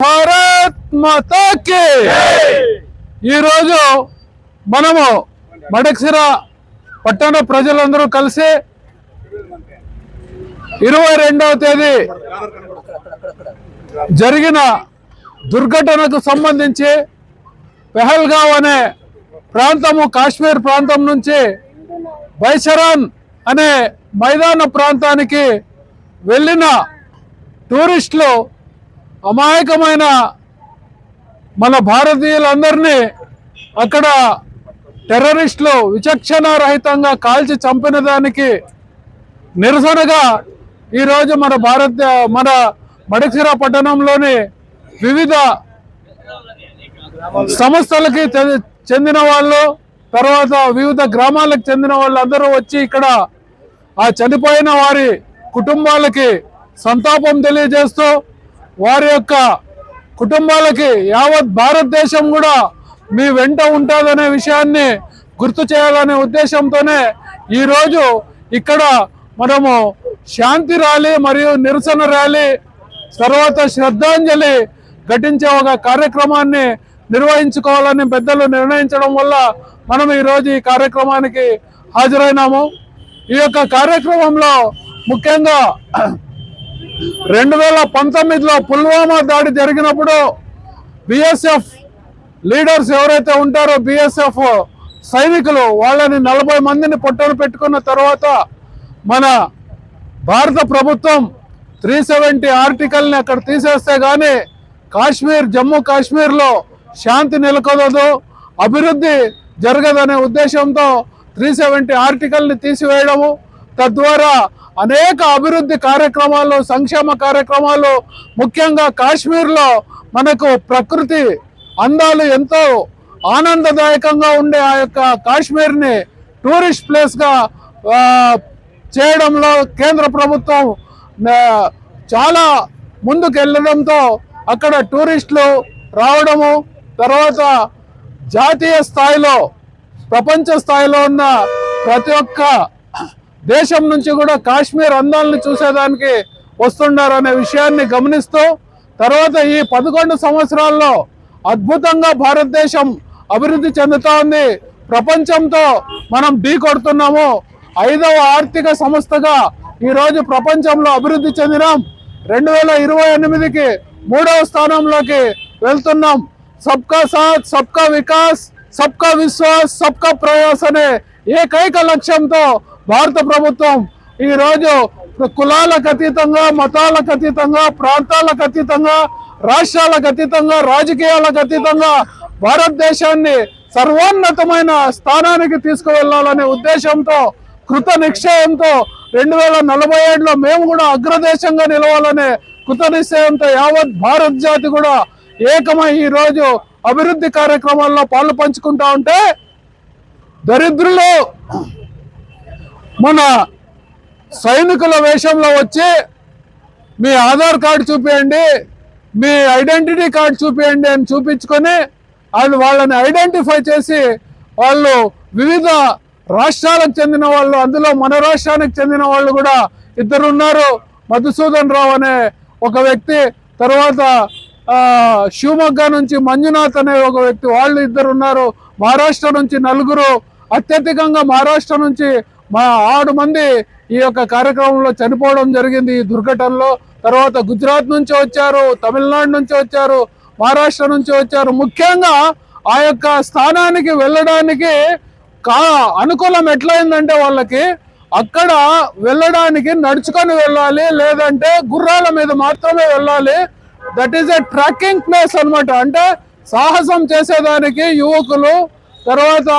భారత్ మాతాకి ఈరోజు మనము మడక్సిర పట్టణ ప్రజలందరూ కలిసి ఇరవై రెండవ తేదీ జరిగిన దుర్ఘటనకు సంబంధించి పెహల్గావ్ అనే ప్రాంతము కాశ్మీర్ ప్రాంతం నుంచి బైసరాన్ అనే మైదాన ప్రాంతానికి వెళ్ళిన టూరిస్టులు అమాయకమైన మన భారతీయులందరినీ అక్కడ టెర్రరిస్టులు విచక్షణారహితంగా కాల్చి చంపిన దానికి నిరసనగా ఈరోజు మన భారత మన మడిసిర పట్టణంలోని వివిధ సంస్థలకి చె- చెందిన వాళ్ళు తర్వాత వివిధ గ్రామాలకు చెందిన వాళ్ళందరూ వచ్చి ఇక్కడ ఆ చనిపోయిన వారి కుటుంబాలకి సంతాపం తెలియజేస్తూ వారి యొక్క కుటుంబాలకి యావత్ భారతదేశం కూడా మీ వెంట ఉంటుందనే విషయాన్ని గుర్తు చేయాలనే ఉద్దేశంతోనే ఈరోజు ఇక్కడ మనము శాంతి ర్యాలీ మరియు నిరసన ర్యాలీ తర్వాత శ్రద్ధాంజలి ఘటించే ఒక కార్యక్రమాన్ని నిర్వహించుకోవాలని పెద్దలు నిర్ణయించడం వల్ల మనం ఈరోజు ఈ కార్యక్రమానికి హాజరైనాము. ఈ యొక్క కార్యక్రమంలో ముఖ్యంగా రెండు వేల పంతొమ్మిదిలో పుల్వామా దాడి జరిగినప్పుడు బిఎస్ఎఫ్ లీడర్స్ ఎవరైతే ఉంటారో బిఎస్ఎఫ్ సైనికులు వాళ్ళని నలభై మందిని పొట్టను పెట్టుకున్న తర్వాత మన భారత ప్రభుత్వం త్రీ సెవెంటీ ఆర్టికల్ని అక్కడ తీసేస్తే కానీ కాశ్మీర్ జమ్మూ కాశ్మీర్లో శాంతి నెలకొదదు అభివృద్ధి జరగదనే ఉద్దేశంతో త్రీ సెవెంటీ ఆర్టికల్ని తీసివేయడము తద్వారా అనేక అభివృద్ధి కార్యక్రమాలు సంక్షేమ కార్యక్రమాలు ముఖ్యంగా కాశ్మీర్లో మనకు ప్రకృతి అందాలు ఎంతో ఆనందదాయకంగా ఉండే ఆ యొక్క కాశ్మీర్ని టూరిస్ట్ ప్లేస్గా చేయడంలో కేంద్ర ప్రభుత్వం చాలా ముందుకు వెళ్ళడంతో అక్కడ టూరిస్టులు రావడము తర్వాత జాతీయ స్థాయిలో ప్రపంచ స్థాయిలో ఉన్న ప్రతి ఒక్క దేశం నుంచి కూడా కాశ్మీర్ అందాలను చూసేదానికి వస్తున్నారు అనే విషయాన్ని గమనిస్తూ తర్వాత ఈ పదకొండు సంవత్సరాల్లో అద్భుతంగా భారతదేశం అభివృద్ధి చెందుతా ఉంది ప్రపంచంతో మనం ఢీ కొడుతున్నాము. ఐదవ ఆర్థిక సంస్థగా ఈరోజు ప్రపంచంలో అభివృద్ధి చెందినాం. రెండు వేల ఇరవై ఎనిమిదికి మూడవ స్థానంలోకి వెళ్తున్నాం. సబ్కా సాత్ సబ్కా వికాస్ సబ్కా విశ్వాస్ సబ్కా ప్రయాస్ అనే ఏకైక లక్ష్యంతో భారత ప్రభుత్వం ఈ రోజు కులాలకు అతీతంగా మతాలకు అతీతంగా ప్రాంతాలకు అతీతంగా రాష్ట్రాలకు అతీతంగా రాజకీయాలకు అతీతంగా భారతదేశాన్ని సర్వోన్నతమైన స్థానానికి తీసుకువెళ్ళాలనే ఉద్దేశంతో కృత నిశ్చయంతో రెండు వేల నలభై ఏడులో మేము కూడా అగ్రదేశంగా నిలవాలనే కృత నిశ్చయంతో యావత్ భారత్ జాతి కూడా ఏకమై ఈ రోజు అభివృద్ధి కార్యక్రమాల్లో పాలు పంచుకుంటా ఉంటే దరిద్రులు మన సైనికుల వేషంలో వచ్చి మీ ఆధార్ కార్డు చూపించండి మీ ఐడెంటిటీ కార్డు చూపించండి అని చూపించుకొని వాళ్ళు వాళ్ళని ఐడెంటిఫై చేసి వాళ్ళు వివిధ రాష్ట్రాలకు చెందిన వాళ్ళు అందులో మన రాష్ట్రానికి చెందిన వాళ్ళు కూడా ఇద్దరు ఉన్నారు మధుసూదన్ రావు అనే ఒక వ్యక్తి తర్వాత శివమొగ్గ నుంచి మంజునాథ్ అనే ఒక వ్యక్తి వాళ్ళు ఇద్దరు ఉన్నారు మహారాష్ట్ర నుంచి నలుగురు అత్యధికంగా మహారాష్ట్ర నుంచి మా ఆరు మంది ఈ యొక్క కార్యక్రమంలో చనిపోవడం జరిగింది. ఈ దుర్ఘటనలో తర్వాత గుజరాత్ నుంచి వచ్చారు తమిళనాడు నుంచి వచ్చారు మహారాష్ట్ర నుంచి వచ్చారు. ముఖ్యంగా ఆ యొక్క స్థానానికి వెళ్ళడానికి కా అనుకూలం ఎట్లయిందంటే వాళ్ళకి అక్కడ వెళ్ళడానికి నడుచుకొని వెళ్ళాలి లేదంటే గుర్రాల మీద మాత్రమే వెళ్ళాలి. That is a trekking place అన్నమాట. అంటే సాహసం చేసేదానికి యువకులు తర్వాత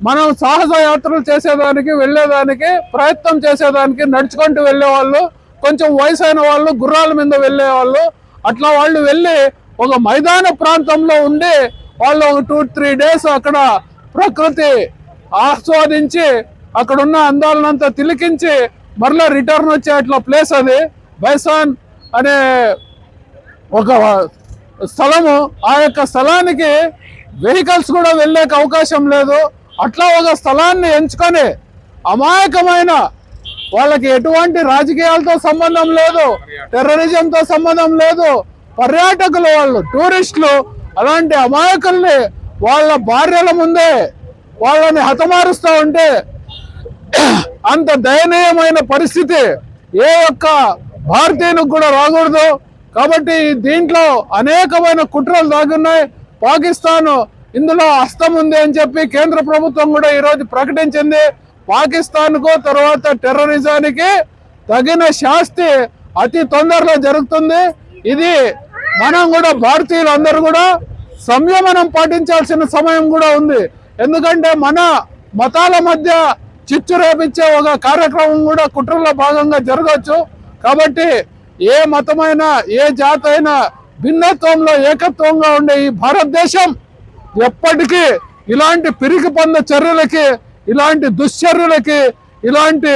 మనం సాహస యాత్రలు చేసేదానికి వెళ్ళేదానికి ప్రయత్నం చేసేదానికి నడుచుకుంటూ వెళ్ళేవాళ్ళు కొంచెం వయసు అయిన వాళ్ళు గుర్రాల మీద వెళ్ళేవాళ్ళు అట్లా వాళ్ళు వెళ్ళి ఒక మైదాన ప్రాంతంలో ఉండి వాళ్ళు ఒక టూ త్రీ డేస్ అక్కడ ప్రకృతి ఆస్వాదించి అక్కడున్న అందాలనంతా తిలికించి మరలా రిటర్న్ వచ్చే అట్లా ప్లేస్ అది. బైసాన్ అనే ఒక స్థలము ఆ యొక్క స్థలానికి వెహికల్స్ కూడా వెళ్ళేకి అవకాశం లేదు. అట్లా ఒక స్థలాన్ని ఎంచుకొని అమాయకమైన వాళ్ళకి ఎటువంటి రాజకీయాలతో సంబంధం లేదు టెర్రరిజంతో సంబంధం లేదు. పర్యాటకులు వాళ్ళు టూరిస్టులు అలాంటి అమాయకుల్ని వాళ్ళ భార్యల ముందే వాళ్ళని హతమారుస్తూ ఉంటే అంత దయనీయమైన పరిస్థితి ఏ ఒక్క భారతీయునికి కూడా రాకూడదు. కాబట్టి దీంట్లో అనేకమైన కుట్రలు దాగున్నాయి. పాకిస్తాన్ ఇందులో హస్తం ఉంది అని చెప్పి కేంద్ర ప్రభుత్వం కూడా ఈరోజు ప్రకటించింది. పాకిస్తాన్కు తర్వాత టెర్రరిజానికి తగిన శాస్తి అతి తొందరలో జరుగుతుంది. ఇది మనం కూడా భారతీయులందరూ కూడా సంయమనం పాటించాల్సిన సమయం కూడా ఉంది. ఎందుకంటే మన మతాల మధ్య చిచ్చు రేపించే ఒక కార్యక్రమం కూడా కుట్రలో భాగంగా జరగవచ్చు. కాబట్టి ఏ మతమైనా ఏ జాతి అయినా భిన్నత్వంలో ఏకత్వంగా ఉండే ఈ భారతదేశం ఎప్పటికీ ఇలాంటి పిరికి పన్న చర్యలకి ఇలాంటి దుశ్చర్యలకి ఇలాంటి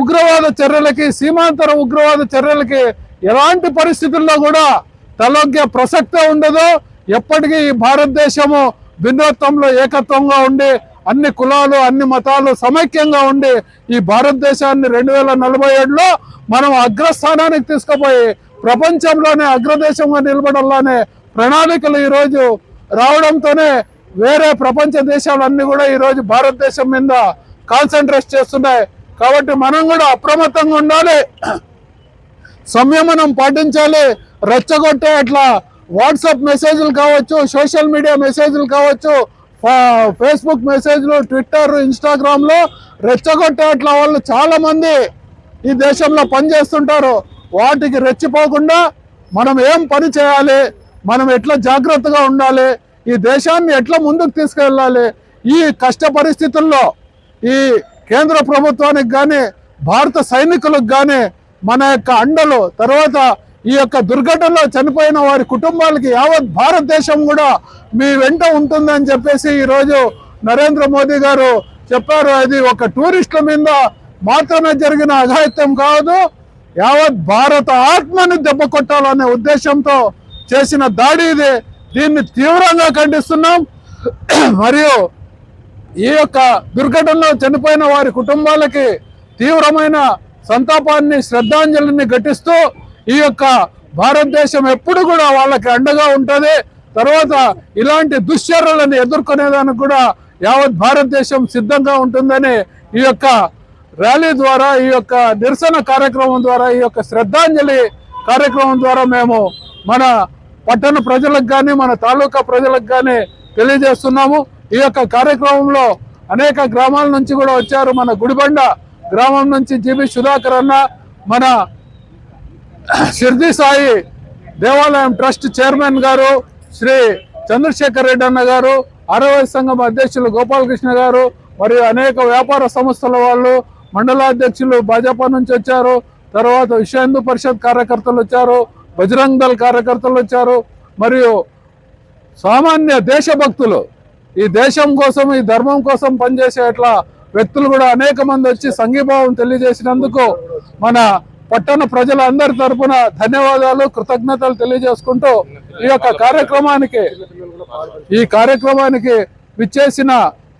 ఉగ్రవాద చర్యలకి సీమాంతర ఉగ్రవాద చర్యలకి ఎలాంటి పరిస్థితుల్లో కూడా తలొగ్గే ప్రసక్తే ఉండదు. ఎప్పటికీ ఈ భారతదేశము భిన్నత్వంలో ఏకత్వంగా ఉండి అన్ని కులాలు అన్ని మతాలు సమైక్యంగా ఉండి ఈ భారతదేశాన్ని రెండు వేల నలభై ఏడులో మనం అగ్రస్థానానికి తీసుకుపోయి ప్రపంచంలోనే అగ్రదేశంగా నిలబడాలనే ప్రణాళికలు ఈరోజు రావడంతోనే వేరే ప్రపంచ దేశాలన్నీ కూడా ఈరోజు భారతదేశం మీద కాన్సన్ట్రేట్ చేస్తున్నాయి. కాబట్టి మనం కూడా అప్రమత్తంగా ఉండాలి. సంయమనం పాటించాలి. రెచ్చగొట్టే అట్లా వాట్సాప్ మెసేజ్లు కావచ్చు సోషల్ మీడియా మెసేజ్లు కావచ్చు ఫేస్బుక్ మెసేజ్లు ట్విట్టర్ ఇన్స్టాగ్రామ్లో రెచ్చగొట్టే అట్లా వాళ్ళు చాలామంది ఈ దేశంలో పనిచేస్తుంటారు. వాటికి రెచ్చిపోకుండా మనం ఏం పని చేయాలి? మనం ఎట్లా జాగ్రత్తగా ఉండాలి? ఈ దేశాన్ని ఎట్లా ముందుకు తీసుకెళ్ళాలి? ఈ కష్ట పరిస్థితుల్లో ఈ కేంద్ర ప్రభుత్వానికి కానీ భారత సైనికులకు కానీ మన యొక్క అండలు తర్వాత ఈ యొక్క దుర్ఘటనలో చనిపోయిన వారి కుటుంబాలకి యావత్ భారతదేశం కూడా మీ వెంట ఉంటుందని చెప్పేసి ఈరోజు నరేంద్ర మోదీ గారు చెప్పారు. అది ఒక టూరిస్టుల మీద మాత్రమే జరిగిన అఘాయిత్యం కాదు యావత్ భారత ఆత్మని దెబ్బ కొట్టాలనే ఉద్దేశంతో చేసిన దాడి ఇది. దీన్ని తీవ్రంగా ఖండిస్తున్నాం. మరియు ఈ యొక్క దుర్ఘటనలో చనిపోయిన వారి కుటుంబాలకి తీవ్రమైన సంతాపాన్ని శ్రద్ధాంజలిని ఘటిస్తూ ఈ యొక్క భారతదేశం ఎప్పుడు కూడా వాళ్ళకి అండగా ఉంటుంది. తర్వాత ఇలాంటి దుశ్చర్యలను ఎదుర్కొనేదానికి కూడా యావత్ భారతదేశం సిద్ధంగా ఉంటుందని ఈ యొక్క ర్యాలీ ద్వారా ఈ యొక్క నిరసన కార్యక్రమం ద్వారా ఈ యొక్క శ్రద్ధాంజలి కార్యక్రమం ద్వారా మేము మన పట్టణ ప్రజలకు కానీ మన తాలూకా ప్రజలకు కానీ తెలియజేస్తున్నాము. ఈ యొక్క కార్యక్రమంలో అనేక గ్రామాల నుంచి కూడా వచ్చారు. మన గుడిబండ గ్రామం నుంచి జీబీ సుధాకర్ అన్న మన సిర్ది సాయి దేవాలయం ట్రస్ట్ చైర్మన్ గారు శ్రీ చంద్రశేఖర్ రెడ్డి అన్న గారు అరవై సంఘం అధ్యక్షులు గోపాలకృష్ణ గారు మరియు అనేక వ్యాపార సంస్థల వాళ్ళు మండలాధ్యక్షులు భాజపా నుంచి వచ్చారు. తర్వాత విశ్వ హిందూ పరిషత్ కార్యకర్తలు వచ్చారు. బజరంగ్ దళ కార్యకర్తలు వచ్చారు. మరియు సామాన్య దేశభక్తులు ఈ దేశం కోసం ఈ ధర్మం కోసం పనిచేసే అట్లా వ్యక్తులు కూడా అనేక మంది వచ్చి సంఘీభావం తెలియజేసినందుకు మన పట్టణ ప్రజలందరి తరఫున ధన్యవాదాలు కృతజ్ఞతలు తెలియజేసుకుంటూ ఈ యొక్క కార్యక్రమానికి ఈ కార్యక్రమానికి విచ్చేసిన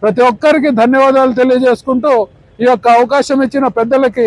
ప్రతి ఒక్కరికి ధన్యవాదాలు తెలియజేసుకుంటూ ఈ యొక్క అవకాశం ఇచ్చిన పెద్దలకి